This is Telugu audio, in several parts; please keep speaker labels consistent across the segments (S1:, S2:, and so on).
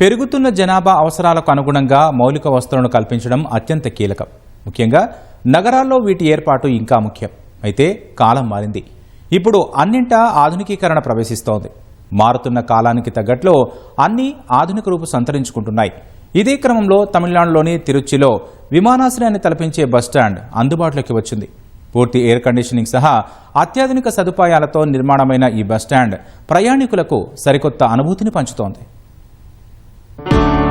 S1: పెరుగుతున్న జనాభా అవసరాలకు అనుగుణంగా మౌలిక వసతులను కల్పించడం అత్యంత కీలకం. ముఖ్యంగా నగరాల్లో వీటి ఏర్పాటు ఇంకా ముఖ్యం. అయితే కాలం మారింది. ఇప్పుడు అన్నింటా ఆధునికీకరణ ప్రవేశిస్తోంది. మారుతున్న కాలానికి తగ్గట్లో అన్ని ఆధునిక రూపు సంతరించుకుంటున్నాయి. ఇదే క్రమంలో తమిళనాడులోని తిరుచిలో విమానాశ్రయాన్ని తలపించే బస్టాండ్ అందుబాటులోకి వచ్చింది. పూర్తి ఎయిర్ కండిషనింగ్ సహా అత్యాధునిక సదుపాయాలతో నిర్మాణమైన ఈ బస్టాండ్ ప్రయాణికులకు సరికొత్త అనుభూతిని పంచుతోంది. Thank you.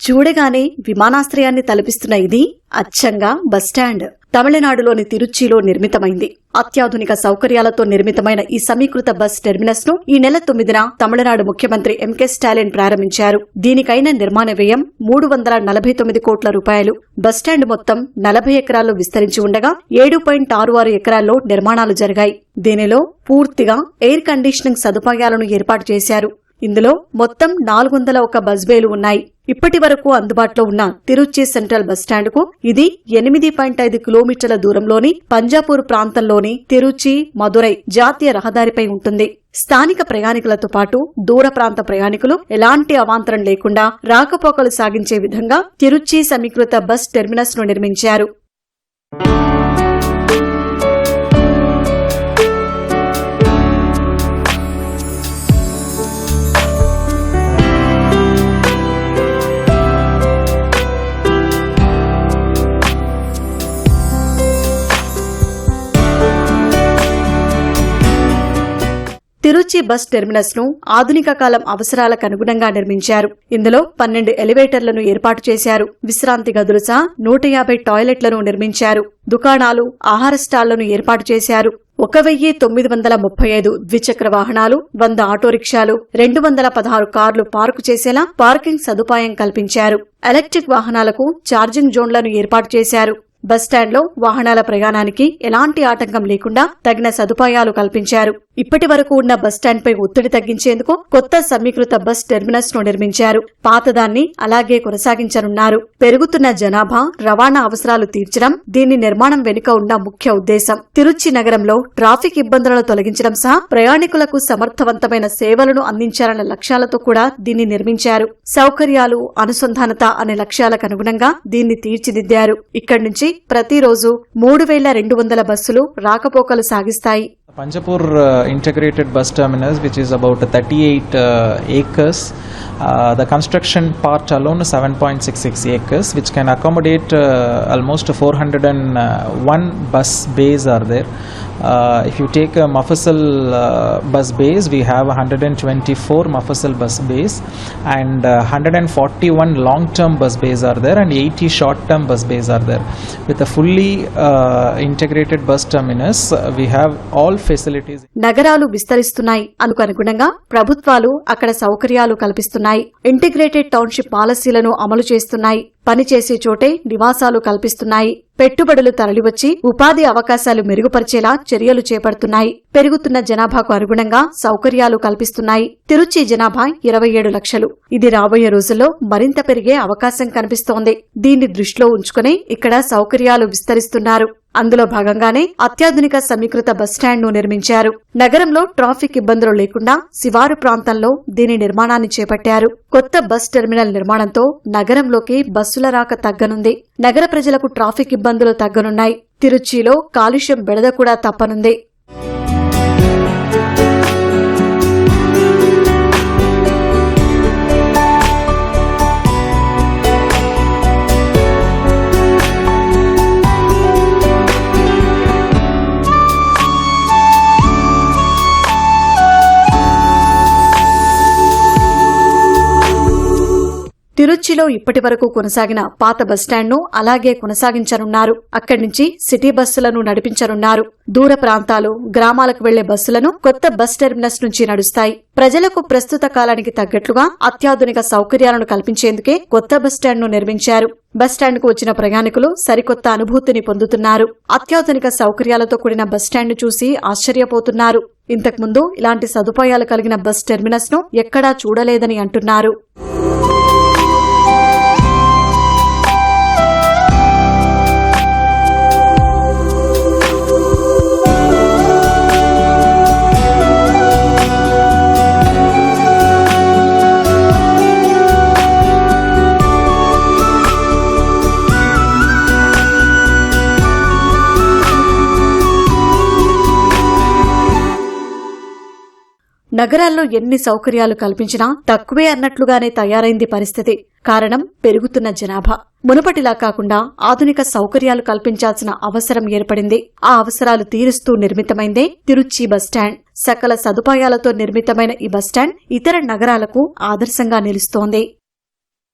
S2: చూడగానే విమానాశ్రయాన్ని తలపిస్తున్న ఇది అచ్చంగా బస్టాండ్ తమిళనాడులోని తిరుచిలో నిర్మితమైంది. అత్యాధునిక సౌకర్యాలతో నిర్మితమైన ఈ సమీకృత బస్ టెర్మినస్ను ఈ నెల తొమ్మిదిన తమిళనాడు ముఖ్యమంత్రి ఎంకే స్టాలిన్ ప్రారంభించారు. దీనికైన నిర్మాణ వ్యయం మూడు వందల నలభై తొమ్మిది కోట్ల రూపాయలు. బస్టాండ్ మొత్తం నలభై ఎకరాల్లో విస్తరించి ఉండగా ఏడు పాయింట్ ఆరు ఆరు ఎకరాల్లో నిర్మాణాలు జరిగాయి. దీనిలో పూర్తిగా ఎయిర్ కండిషనింగ్ సదుపాయాలను ఏర్పాటు చేశారు. ఇందులో మొత్తం నాలుగు వందల ఒక బస్ బేలు ఉన్నాయి. ఇప్పటి వరకు అందుబాటులో ఉన్న తిరుచి సెంట్రల్ బస్టాండ్కు ఇది ఎనిమిది పాయింట్ ఐదు కిలోమీటర్ల దూరంలోని పంజాపూర్ ప్రాంతంలోని తిరుచి మదురై జాతీయ రహదారిపై ఉంటుంది. స్థానిక ప్రయాణికులతో పాటు దూర ప్రాంత ప్రయాణికులు ఎలాంటి అవాంతరం లేకుండా రాకపోకలు సాగించే విధంగా తిరుచి సమీకృత బస్ టెర్మినస్ను నిర్మించారు. తిరుచి బస్ టెర్మినస్ను ఆధునిక కాలం అవసరాలకు అనుగుణంగా నిర్మించారు. ఇందులో పన్నెండు ఎలివేటర్లను ఏర్పాటు చేశారు. విశ్రాంతి గదులు సహా నూట యాభై టాయిలెట్లను నిర్మించారు. దుకాణాలు ఆహార స్టాళ్ళను ఏర్పాటు చేశారు. ఒక వెయ్యి తొమ్మిది వందల ముప్పై ఐదు ద్విచక్ర వాహనాలు వంద ఆటోరిక్షాలు రెండు వందల పదహారు కార్లు పార్కు చేసేలా పార్కింగ్ సదుపాయం కల్పించారు. ఎలక్ట్రిక్ వాహనాలకు ఛార్జింగ్ జోన్లను ఏర్పాటు చేశారు. బస్టాండ్లో వాహనాల ప్రయాణానికి ఎలాంటి ఆటంకం లేకుండా తగిన సదుపాయాలు కల్పించారు. ఇప్పటి వరకు ఉన్న బస్టాండ్పై ఒత్తిడి తగ్గించేందుకు కొత్త సమీకృత బస్ టెర్మినస్ను నిర్మించారు. పాతదాన్ని అలాగే కొనసాగించనున్నారు. పెరుగుతున్న జనాభా రవాణా అవసరాలు తీర్చడం దీని నిర్మాణం వెనుక ఉన్న ముఖ్య ఉద్దేశం. తిరుచి నగరంలో ట్రాఫిక్ ఇబ్బందులను తొలగించడం సహా ప్రయాణికులకు సమర్థవంతమైన సేవలను అందించాలన్న లక్ష్యాలతో కూడా దీన్ని నిర్మించారు. సౌకర్యాలు అనుసంధానత అనే లక్ష్యాలకు అనుగుణంగా దీన్ని తీర్చిదిద్దారు. ఇక్కడి నుంచి ప్రతిరోజు మూడు వేల రెండు వందల బస్సులు రాకపోకలు సాగిస్తాయి.
S3: Panjapur integrated bus terminals which is about thirty eight acres the construction part alone seven point six six acres which can accommodate almost four hundred and one bus bays are there Uh, if you take a Mafasal uh, bus base, we have 124 Mafasal bus base and uh, 141 long-term bus bays are there and 80 short-term bus bays are there. With a fully uh, integrated bus terminus, uh, we have all facilities.
S2: నగరాలు విస్తరిస్తున్నాయి అందుకు అనుగుణంగా ప్రభుత్వాలు అక్కడ సౌకర్యాలు కల్పిస్తున్నాయి ఇంటిగ్రేటెడ్ టౌన్షిప్ పాలసీలను అమలు చేస్తున్నాయి పనిచేసే చోటే నివాసాలు కల్పిస్తున్నాయి. పెట్టుబడులు తరలివచ్చి ఉపాధి అవకాశాలు మెరుగుపరిచేలా చర్యలు చేపడుతున్నాయి. పెరుగుతున్న జనాభాకు అనుగుణంగా సౌకర్యాలు కల్పిస్తున్నాయి. తిరుచి జనాభా ఇరవై ఏడు లక్షలు. ఇది రాబోయే రోజుల్లో మరింత పెరిగే అవకాశం కనిపిస్తోంది. దీన్ని దృష్టిలో ఉంచుకుని ఇక్కడ సౌకర్యాలు విస్తరిస్తున్నారు. అందులో భాగంగానే అత్యాధునిక సమీకృత బస్టాండ్ను నిర్మించారు. నగరంలో ట్రాఫిక్ ఇబ్బందులు లేకుండా శివారు ప్రాంతంలో దీని నిర్మాణాన్ని చేపట్టారు. కొత్త బస్ టెర్మినల్ నిర్మాణంతో నగరంలోకి బస్సుల రాక తగ్గనుంది. నగర ప్రజలకు ట్రాఫిక్ ఇబ్బందులు తగ్గనున్నాయి. తిరుచిలో కాలుష్యం బెడద కూడా తప్పనుంది. తిరుచిలో ఇప్పటి వరకు కొనసాగిన పాత బస్టాండ్ను అలాగే కొనసాగించనున్నారు. అక్కడి నుంచి సిటీ బస్సులను నడిపించనున్నారు. దూర ప్రాంతాలు గ్రామాలకు వెళ్ళే బస్సులను కొత్త బస్ టెర్మినస్ నుంచి నడుస్తాయి. ప్రజలకు ప్రస్తుత కాలానికి తగ్గట్లుగా అత్యాధునిక సౌకర్యాలను కల్పించేందుకే కొత్త బస్టాండ్ను నిర్మించారు. బస్టాండ్కు వచ్చిన ప్రయాణికులు సరికొత్త అనుభూతిని పొందుతున్నారు. అత్యాధునిక సౌకర్యాలతో కూడిన బస్టాండ్ను చూసి ఆశ్చర్యపోతున్నారు. ఇంతకుముందు ఇలాంటి సదుపాయాలు కలిగిన బస్ టెర్మినస్ను ఎక్కడా చూడలేదని అంటున్నారు. నగరాల్లో ఎన్ని సౌకర్యాలు కల్పించినా తక్కువే అన్నట్లుగానే తయారైంది పరిస్థితి. కారణం పెరుగుతున్న జనాభా. మునుపటిలా కాకుండా ఆధునిక సౌకర్యాలు కల్పించాల్సిన అవసరం ఏర్పడింది. ఆ అవసరాలు తీరుస్తూ నిర్మితమైందే తిరుచి బస్టాండ్ సకల సదుపాయాలతో నిర్మితమైన ఈ బస్టాండ్ ఇతర నగరాలకు ఆదర్శంగా నిలుస్తోంది.